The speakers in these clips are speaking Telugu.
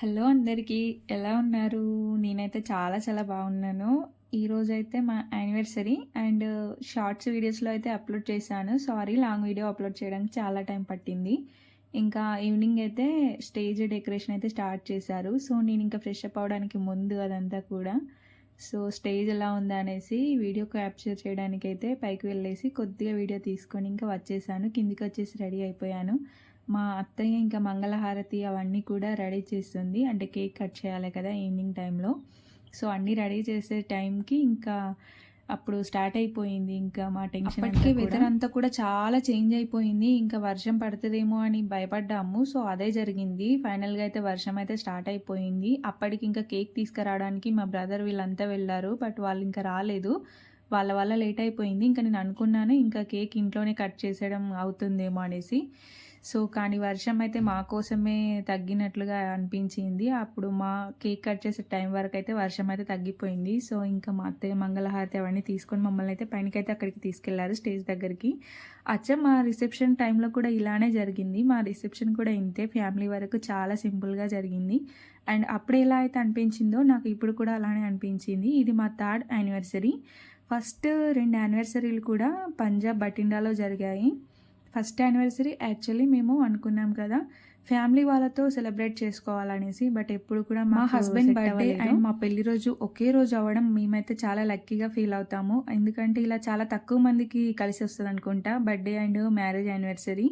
హలో అందరికీ ఎలా ఉన్నారు? నేనైతే చాలా చాలా బాగున్నాను. ఈరోజు అయితే మా యానివర్సరీ అండ్ షార్ట్స్ వీడియోస్లో అయితే అప్లోడ్ చేశాను. సారీ లాంగ్ వీడియో అప్లోడ్ చేయడానికి చాలా టైం పట్టింది. ఇంకా ఈవినింగ్ అయితే స్టేజ్ డెకరేషన్ అయితే స్టార్ట్ చేశారు. సో నేను ఇంకా ఫ్రెష్ అప్ అవడానికి ముందు అదంతా కూడా. సో స్టేజ్ ఎలా ఉందా అనేసి వీడియో క్యాప్చర్ చేయడానికి అయితే పైకి వెళ్ళేసి కొద్దిగా వీడియో తీసుకొని ఇంకా వచ్చేసాను. కిందికి వచ్చేసి రెడీ అయిపోయాను. మా అత్తయ్య ఇంకా మంగళహారతి అవన్నీ కూడా రెడీ చేస్తుంది. అంటే కేక్ కట్ చేయాలి కదా ఈవినింగ్ టైంలో. సో అన్నీ రెడీ చేసే టైంకి ఇంకా అప్పుడు స్టార్ట్ అయిపోయింది ఇంకా మా టెన్షన్ అప్పటికి వెదర్ అంతా కూడా చాలా చేంజ్ అయిపోయింది. ఇంకా వర్షం పడుతుందేమో అని భయపడ్డాము. సో అదే జరిగింది. ఫైనల్గా అయితే వర్షం అయితే స్టార్ట్ అయిపోయింది. అప్పటికి ఇంకా కేక్ తీసుకురావడానికి మా బ్రదర్ వీళ్ళంతా వెళ్ళారు. బట్ వాళ్ళు ఇంకా రాలేదు. వాళ్ళ వల్ల లేట్ అయిపోయింది. ఇంకా నేను అనుకున్నాను ఇంకా కేక్ ఇంట్లోనే కట్ చేసేయడం అవుతుందేమో అనేసి. సో కానీ వర్షం అయితే మా కోసమే తగ్గినట్లుగా అనిపించింది. అప్పుడు మా కేక్ కట్ చేసే టైం వరకు అయితే వర్షం అయితే తగ్గిపోయింది. సో ఇంకా మా అత్తయ్య మంగళహారతి అవన్నీ తీసుకొని మమ్మల్ని అయితే పైనకైతే అక్కడికి తీసుకెళ్ళారు స్టేజ్ దగ్గరికి. అచ్చ మా రిసెప్షన్ టైంలో కూడా ఇలానే జరిగింది. మా రిసెప్షన్ కూడా ఇంతే. ఫ్యామిలీ వరకు చాలా సింపుల్గా జరిగింది. అండ్ అప్పుడు ఎలా అయితే అనిపించిందో నాకు ఇప్పుడు కూడా అలానే అనిపించింది. ఇది మా థర్డ్ యానివర్సరీ. ఫస్ట్ రెండు యానివర్సరీలు కూడా పంజాబ్ బటిండాలో జరిగాయి. ఫస్ట్ యానివర్సరీ యాక్చువల్లీ మేము అనుకున్నాం కదా ఫ్యామిలీ వాళ్ళతో సెలబ్రేట్ చేసుకోవాలనేసి బట్ ఎప్పుడు కూడా మా హస్బెండ్ బర్త్డే అండ్ మా పెళ్ళి రోజు ఒకే రోజు అవ్వడం మేమైతే చాలా లక్కీగా ఫీల్ అవుతాము. ఎందుకంటే ఇలా చాలా తక్కువ మందికి కలిసి వస్తుంది అనుకుంటా బర్త్డే అండ్ మ్యారేజ్ యానివర్సరీ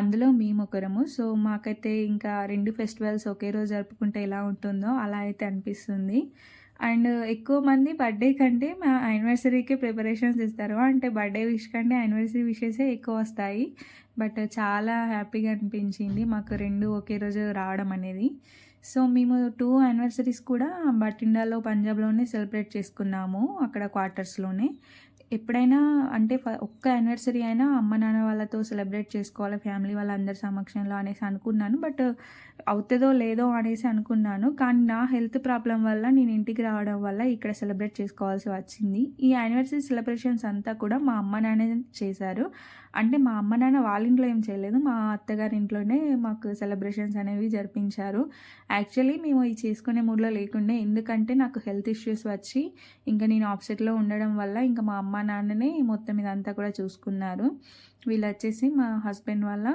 అందులో మేము ఒకరము. సో మాకైతే ఇంకా రెండు ఫెస్టివల్స్ ఒకే రోజు జరుపుకుంటే ఎలా ఉంటుందో అలా అయితే అనిపిస్తుంది. అండ్ ఎక్కువ మంది బర్త్డే కంటే మా యానివర్సరీకి ప్రిపరేషన్స్ ఇస్తారు. అంటే బర్త్డే విష్ కంటే యానివర్సరీ విషెసే ఎక్కువ వస్తాయి. బట్ చాలా హ్యాపీగా అనిపించింది మాకు రెండు ఒకే రోజు రావడం అనేది. సో మేము టూ యానివర్సరీస్ కూడా బటిండాలో పంజాబ్లోనే సెలబ్రేట్ చేసుకున్నాము అక్కడ క్వార్టర్స్లోనే ఎప్పుడైనా అంటే ఒక్క యానివర్సరీ అయినా అమ్మ నాన్న వాళ్ళతో సెలబ్రేట్ చేసుకోవాలి ఫ్యామిలీ వాళ్ళందరి సమక్షంలో అనేసి అనుకున్నాను. బట్ అవుతుందో లేదో అనేసి అనుకున్నాను. కానీ నా హెల్త్ ప్రాబ్లం వల్ల నేను ఇంటికి రావడం వల్ల ఇక్కడ సెలబ్రేట్ చేసుకోవాల్సి వచ్చింది. ఈ యానివర్సరీ సెలబ్రేషన్స్ అంతా కూడా మా అమ్మ నాన్న చేశారు. అంటే మా అమ్మ నాన్న వాళ్ళ ఇంట్లో ఏం చేయలేదు. మా అత్తగారి ఇంట్లోనే మాకు సెలబ్రేషన్స్ అనేవి జరిపించారు. యాక్చువల్లీ మేము ఈ చేసుకునే మూడ్లో లేకుండే. ఎందుకంటే నాకు హెల్త్ ఇష్యూస్ వచ్చి ఇంకా నేను ఆప్సెట్లో ఉండడం వల్ల ఇంకా మా అమ్మ నాన్ననే మొత్తం ఇదంతా కూడా చూసుకున్నారు. వీళ్ళు వచ్చేసి మా హస్బెండ్ వాళ్ళ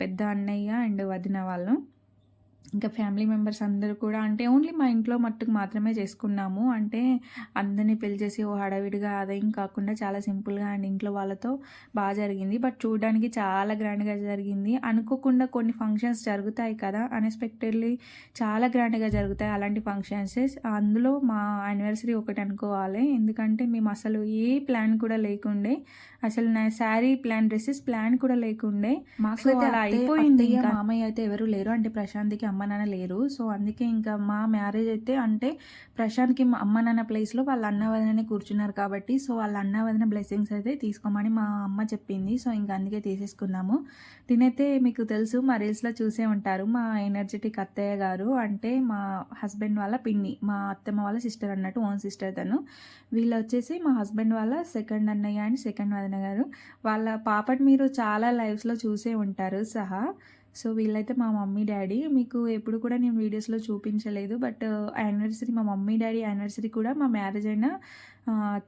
పెద్ద అన్నయ్య అండ్ వదిన వాళ్ళు. ఇంకా ఫ్యామిలీ మెంబర్స్ అందరూ కూడా అంటే ఓన్లీ మా ఇంట్లో మట్టుకు మాత్రమే చేసుకున్నాము. అంటే అందరినీ పిలిచేసి ఓ హడావిడిగా అదేం కాకుండా చాలా సింపుల్గా అండ్ ఇంట్లో వాళ్ళతో బాగా జరిగింది. బట్ చూడడానికి చాలా గ్రాండ్గా జరిగింది. అనుకోకుండా కొన్ని ఫంక్షన్స్ జరుగుతాయి కదా అన్ఎక్స్పెక్టెడ్లీ చాలా గ్రాండ్గా జరుగుతాయి అలాంటి ఫంక్షన్స్ అందులో మా యానివర్సరీ ఒకటి అనుకోవాలి. ఎందుకంటే మేము అసలు ఏ ప్లాన్ కూడా లేకుండే అసలు నా శారీ ప్లాన్ డ్రెస్సెస్ ప్లాన్ కూడా లేకుండే. మాకు అలా అయిపోయింది ఇంకా. మామయ్య అయితే ఎవరు లేరు. అంటే ప్రశాంత్కి అమ్మ నాన్న లేరు. సో అందుకే ఇంకా మా మ్యారేజ్ అయితే అంటే ప్రశాంత్కి మా అమ్మ నాన్న ప్లేస్లో వాళ్ళ అన్న వదిననే కూర్చున్నారు కాబట్టి సో వాళ్ళ అన్న వదిన బ్లెస్సింగ్స్ అయితే తీసుకోమని మా అమ్మ చెప్పింది. సో ఇంకా అందుకే తీసేసుకున్నాము. తినైతే మీకు తెలుసు మా రీల్స్లో చూసే ఉంటారు. మా ఎనర్జెటిక్ అత్తయ్య గారు అంటే మా హస్బెండ్ వాళ్ళ పిన్ని మా అత్తమ్మ వాళ్ళ సిస్టర్ అన్నట్టు ఓన్ సిస్టర్ తను. వీళ్ళు వచ్చేసి మా హస్బెండ్ వాళ్ళ సెకండ్ అన్నయ్య అండ్ సెకండ్ వదిన గారు. వాళ్ళ పాపని మీరు చాలా లైఫ్స్లో చూసే ఉంటారు సహా. సో వీళ్ళైతే మా మమ్మీ డాడీ. మీకు ఎప్పుడు కూడా నేను వీడియోస్లో చూపించలేదు. బట్ యానివర్సరీ మా మమ్మీ డాడీ యానివర్సరీ కూడా మా మ్యారేజ్ అయిన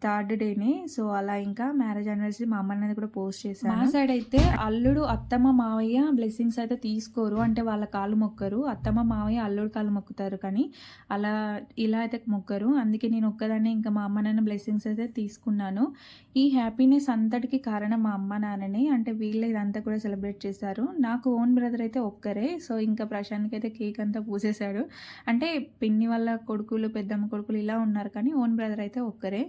థర్డ్ డేనే. సో అలా ఇంకా మ్యారేజ్ యానివర్సరీ మా అమ్మ అనేది కూడా పోస్ట్ చేశాను. మా సైడ్ అయితే అల్లుడు అత్తమ్మ మావయ్య బ్లెస్సింగ్స్ అయితే తీసుకోరు. అంటే వాళ్ళ కాళ్ళు మొక్కరు. అత్తమ్మ మావయ్య అల్లుడు కాళ్ళు మొక్కుతారు కానీ అలా ఇలా అయితే మొక్కరు. అందుకే నేను ఒక్కదాన్ని ఇంకా మా అమ్మ నాన్న బ్లెస్సింగ్స్ అయితే తీసుకున్నాను. ఈ హ్యాపీనెస్ అంతటికి కారణం మా అమ్మ నాన్ననే. అంటే వీళ్ళే ఇదంతా కూడా సెలబ్రేట్ చేశారు. నాకు ఓన్ బ్రదర్ అయితే ఒక్కరే. సో ఇంకా ప్రశాంత్కి అయితే కేక్ అంతా పూసేశాడు. అంటే పిన్ని వాళ్ళ కొడుకులు పెద్దమ్మ కొడుకులు ఇలా ఉన్నారు కానీ ఓన్ బ్రదర్ అయితే ఒక్కరే.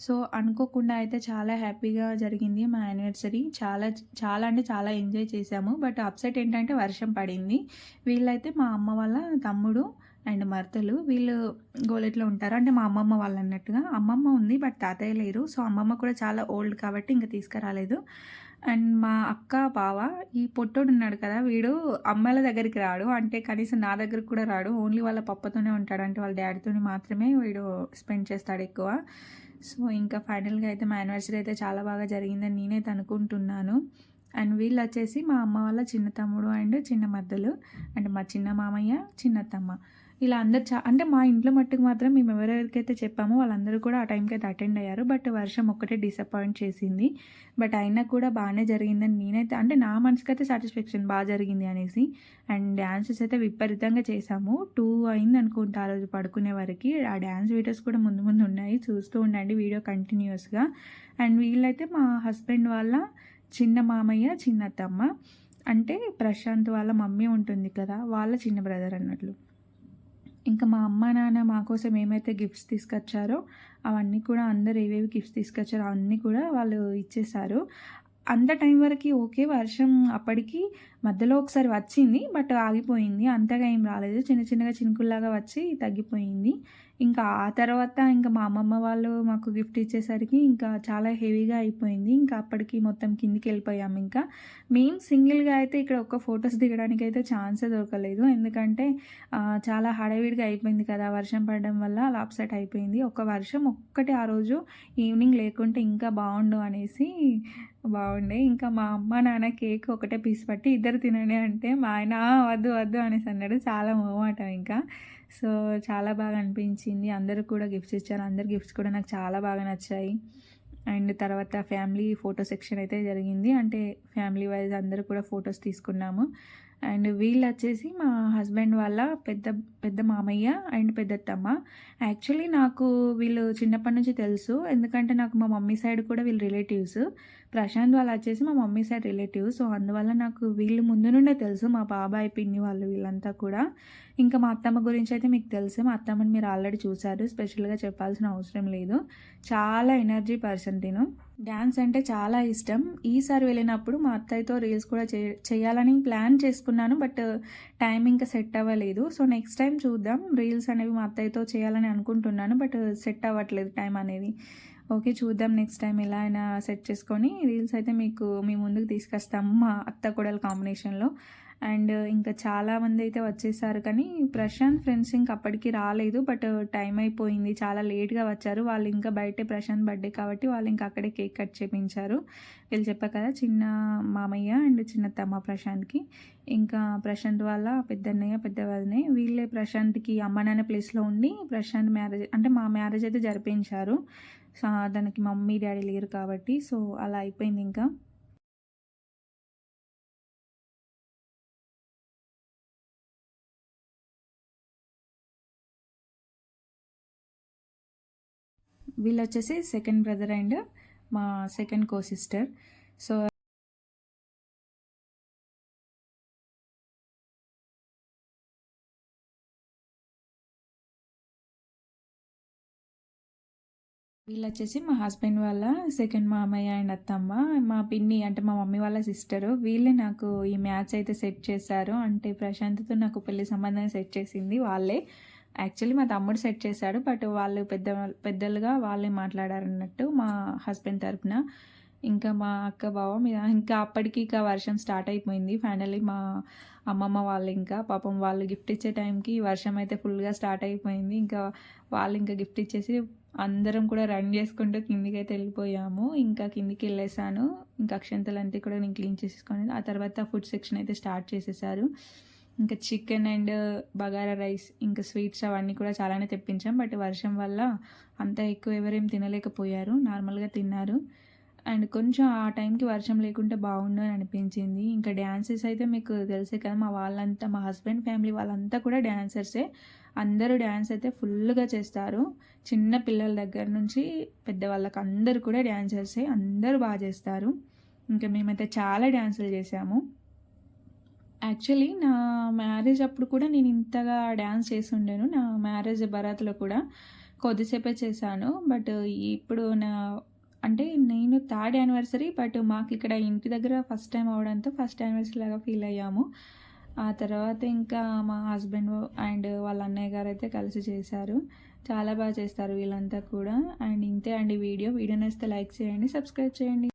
సో అనుకోకుండా అయితే చాలా హ్యాపీగా జరిగింది మా యానివర్సరీ. చాలా చాలా అంటే చాలా ఎంజాయ్ చేశాము. బట్ అప్సెట్ ఏంటంటే వర్షం పడింది. వీళ్ళైతే మా అమ్మ వాళ్ళ తమ్ముడు. అండ్ మరతలు వీళ్ళు గోలెట్లో ఉంటారు. అంటే మా అమ్మమ్మ వాళ్ళు అన్నట్టుగా అమ్మమ్మ ఉంది బట్ తాతయ్య లేరు. సో అమ్మమ్మ కూడా చాలా ఓల్డ్ కాబట్టి ఇంకా తీసుకురాలేదు. అండ్ మా అక్క బావ ఈ పొట్టోడు ఉన్నాడు కదా వీడు అమ్మాయిల దగ్గరికి రాడు. అంటే కనీసం నా దగ్గరికి కూడా రాడు. ఓన్లీ వాళ్ళ పప్పతోనే ఉంటాడు అంటే వాళ్ళ డాడీతోనే మాత్రమే వీడు స్పెండ్ చేస్తాడు ఎక్కువ. సో ఇంకా ఫైనల్గా అయితే మా యానివర్సరీ అయితే చాలా బాగా జరిగిందని నేనైతే అనుకుంటున్నాను అండ్ వీళ్ళు వచ్చేసి మా అమ్మ వాళ్ళ చిన్న తమ్ముడు అండ్ చిన్న మద్దలు అండ్ మా చిన్న మామయ్య చిన్నత్తమ్మ ఇలా అందరు చా అంటే మా ఇంట్లో మట్టుకు మాత్రం మేము ఎవరెవరికైతే చెప్పామో వాళ్ళందరూ కూడా ఆ టైంకి అయితే అటెండ్ అయ్యారు. బట్ వర్షం ఒక్కటే డిసప్పాయింట్ చేసింది. బట్ అయినా కూడా బాగానే జరిగిందని నేనైతే అంటే నా మనసుకి అయితే సాటిస్ఫాక్షన్ బాగా జరిగింది అనేసి. అండ్ డ్యాన్సెస్ అయితే విపరీతంగా చేసాము టూ అయింది అనుకుంటా ఆ రోజు పడుకునే వరకు. ఆ డ్యాన్స్ వీడియోస్ కూడా ముందు ముందు ఉన్నాయి. చూస్తూ ఉండండి వీడియో కంటిన్యూస్గా అండ్ వీళ్ళైతే మా హస్బెండ్ వాళ్ళ చిన్న మామయ్య చిన్న తమ్మ అంటే ప్రశాంత్ వాళ్ళ మమ్మీ ఉంటుంది కదా వాళ్ళ చిన్న బ్రదర్ అన్నట్లు. ఇంకా మా అమ్మ నాన్న మా కోసం ఏమైతే గిఫ్ట్స్ తీసుకొచ్చారో అవన్నీ కూడా అందరు ఏవేవి గిఫ్ట్స్ తీసుకొచ్చారో అవన్నీ కూడా వాళ్ళు ఇచ్చేసారు అంత టైం వరకు ఓకే వర్షం అప్పటికి మధ్యలో ఒకసారి వచ్చింది బట్ ఆగిపోయింది. అంతగా ఏం రాలేదు. చిన్న చిన్నగా చినుకుల్లాగా వచ్చి తగ్గిపోయింది. ఇంకా ఆ తర్వాత ఇంకా మా అమ్మమ్మ వాళ్ళు మాకు గిఫ్ట్ ఇచ్చేసరికి ఇంకా చాలా హెవీగా అయిపోయింది. ఇంకా అప్పటికి మొత్తం కిందికి వెళ్ళిపోయాము ఇంకా. మేము సింగిల్గా అయితే ఇక్కడ ఒక్క ఫొటోస్ దిగడానికి అయితే ఛాన్సే దొరకలేదు. ఎందుకంటే చాలా హడావిడిగా అయిపోయింది కదా వర్షం పడడం వల్ల అలా అప్సెట్ అయిపోయింది. ఒక వర్షం ఒక్కటి ఆ రోజు ఈవినింగ్ లేకుంటే ఇంకా బాగుండు అనేసి బాగుండే. ఇంకా మా అమ్మ నాన్న కేక్ ఒకటే పీస్ పట్టి ఇద్దరు తినండి అంటే మా ఆయన వద్దు వద్దు అనేసి అన్నాడు. చాలా మోమాట ఇంకా. సో చాలా బాగా అనిపించింది. అందరూ కూడా గిఫ్ట్స్ ఇచ్చారు. అందరు గిఫ్ట్స్ కూడా నాకు చాలా బాగా నచ్చాయి. అండ్ తర్వాత ఫ్యామిలీ ఫోటో సెక్షన్ అయితే జరిగింది. అంటే ఫ్యామిలీ వైజ్ అందరూ కూడా ఫొటోస్ తీసుకున్నాము. అండ్ వీళ్ళు వచ్చేసి మా హస్బెండ్ వాళ్ళ పెద్ద పెద్ద మామయ్య అండ్ పెద్దత్తమ్మ యాక్చువల్లీ నాకు వీళ్ళు చిన్నప్పటి నుంచి తెలుసు. ఎందుకంటే నాకు మా మమ్మీ సైడ్ కూడా వీళ్ళు రిలేటివ్స్ ప్రశాంత్ వాళ్ళు వచ్చేసి మా మమ్మీ సైడ్ రిలేటివ్స్ సో అందువల్ల నాకు వీళ్ళు ముందు నుండే తెలుసు. మా బాబాయ్ పిన్ని వాళ్ళు వీళ్ళంతా కూడా. ఇంకా మా అత్తమ్మ గురించి అయితే మీకు తెలుసు మా అత్తమ్మని మీరు ఆల్రెడీ చూశారు. స్పెషల్గా చెప్పాల్సిన అవసరం లేదు. చాలా ఎనర్జీ పర్సన్ తిను డ్యాన్స్ అంటే చాలా ఇష్టం. ఈసారి వెళ్ళినప్పుడు మా అత్తయ్యతో రీల్స్ కూడా చేయాలని ప్లాన్ చేసుకున్నాను బట్ టైం ఇంకా సెట్ అవ్వలేదు. సో నెక్స్ట్ టైం చూద్దాం. రీల్స్ అనేవి మా అత్తయ్యతో చేయాలని అనుకుంటున్నాను బట్ సెట్ అవ్వట్లేదు టైం అనేది. ఓకే చూద్దాం నెక్స్ట్ టైం ఎలా అయినా సెట్ చేసుకొని రీల్స్ అయితే మీకు మీ ముందుకు తీసుకొస్తాము మా అత్త కూడా కాంబినేషన్లో. అండ్ ఇంకా చాలామంది అయితే వచ్చేసారు కానీ ప్రశాంత్ ఫ్రెండ్స్ ఇంకా అప్పటికి రాలేదు బట్ టైం అయిపోయింది. చాలా లేట్గా వచ్చారు. వాళ్ళు ఇంకా బయటే ప్రశాంత్ బర్త్డే కాబట్టి వాళ్ళు ఇంకా అక్కడే కేక్ కట్ చేపించారు. వీళ్ళు చెప్పారు కదా చిన్న మామయ్య అండ్ చిన్న తమ్మ ప్రశాంత్కి. ఇంకా ప్రశాంత్ వాళ్ళ పెద్దన్నయ్య పెద్దవాళ్ళనే. వీళ్ళే ప్రశాంత్కి అమ్మ నాన్న ప్లేస్లో ఉండి ప్రశాంత్ మ్యారేజ్ అంటే మా మ్యారేజ్ అయితే జరిపించారు. సో దానికి మమ్మీ డాడీ లేరు కాబట్టి. సో అలా అయిపోయింది ఇంకా. వీళ్ళు వచ్చేసి సెకండ్ బ్రదర్ అండ్ మా సెకండ్ కో సిస్టర్ సో వీళ్ళు వచ్చేసి మా హస్బెండ్ వాళ్ళ సెకండ్ మామయ్య అండ్ అత్తమ్మ. మా పిన్ని అంటే మా మమ్మీ వాళ్ళ సిస్టరు వీళ్ళే నాకు ఈ మ్యాచ్ అయితే సెట్ చేశారు. అంటే ప్రశాంత్తో నాకు పెళ్ళి సంబంధం సెట్ చేసింది వాళ్ళే. యాక్చువల్లీ మా తమ్ముడు సెట్ చేశాడు బట్ వాళ్ళు పెద్ద పెద్దలుగా వాళ్ళే మాట్లాడారన్నట్టు మా హస్బెండ్ తరఫున ఇంకా మా అక్క బావ మీద ఇంకా అప్పటికి ఇంకా వర్షం స్టార్ట్ అయిపోయింది. ఫైనల్లీ మా అమ్మమ్మ వాళ్ళు ఇంకా పాపం వాళ్ళు గిఫ్ట్ ఇచ్చే టైంకి వర్షం అయితే ఫుల్గా స్టార్ట్ అయిపోయింది. ఇంకా వాళ్ళు ఇంకా గిఫ్ట్ ఇచ్చేసి అందరం కూడా రన్ చేసుకుంటూ కిందికి అయితే వెళ్ళిపోయాము. ఇంకా కిందికి వెళ్ళేసాను ఇంకా అక్షంతలంతా కూడా నేను క్లీన్ చేసుకొని ఆ తర్వాత ఫుడ్ సెక్షన్ అయితే స్టార్ట్ చేసేసారు. ఇంకా చికెన్ అండ్ బగారా రైస్ ఇంకా స్వీట్స్ అవన్నీ కూడా చాలానే తెప్పించాం. బట్ వర్షం వల్ల అంత ఎక్కువ ఎవరేం తినలేకపోయారు. నార్మల్గా తిన్నారు. అండ్ కొంచెం ఆ టైంకి వర్షం లేకుంటే బాగుండు అని అనిపించింది. ఇంకా డ్యాన్సెస్ అయితే మీకు తెలిసే కదా మా వాళ్ళంతా మా హస్బెండ్ ఫ్యామిలీ వాళ్ళంతా కూడా డ్యాన్సర్సే అందరూ డ్యాన్స్ అయితే ఫుల్గా చేస్తారు. చిన్న పిల్లల దగ్గర నుంచి పెద్దవాళ్ళకి అందరూ కూడా డ్యాన్సర్సే అందరూ బాగా చేస్తారు. ఇంకా మేమైతే చాలా డ్యాన్సులు చేసాము యాక్చువల్లీ నా మ్యారేజ్ అప్పుడు కూడా నేను ఇంతగా డ్యాన్స్ చేసి ఉండాను. నా మ్యారేజ్ బరాత్లో కూడా కొద్దిసేపే చేశాను. బట్ ఇప్పుడు నా అంటే నేను థర్డ్ యానివర్సరీ బట్ మాకు ఇక్కడ ఇంటి దగ్గర ఫస్ట్ టైం అవడంతో ఫస్ట్ యానివర్సరీ లాగా ఫీల్ అయ్యాము. ఆ తర్వాత ఇంకా మా హస్బెండ్ అండ్ వాళ్ళ అన్నయ్య గారు అయితే కలిసి చేశారు. చాలా బాగా చేస్తారు వీళ్ళంతా కూడా. అండ్ ఇంతే అండి వీడియో. వీడియో నేస్తే లైక్ చేయండి సబ్స్క్రైబ్ చేయండి.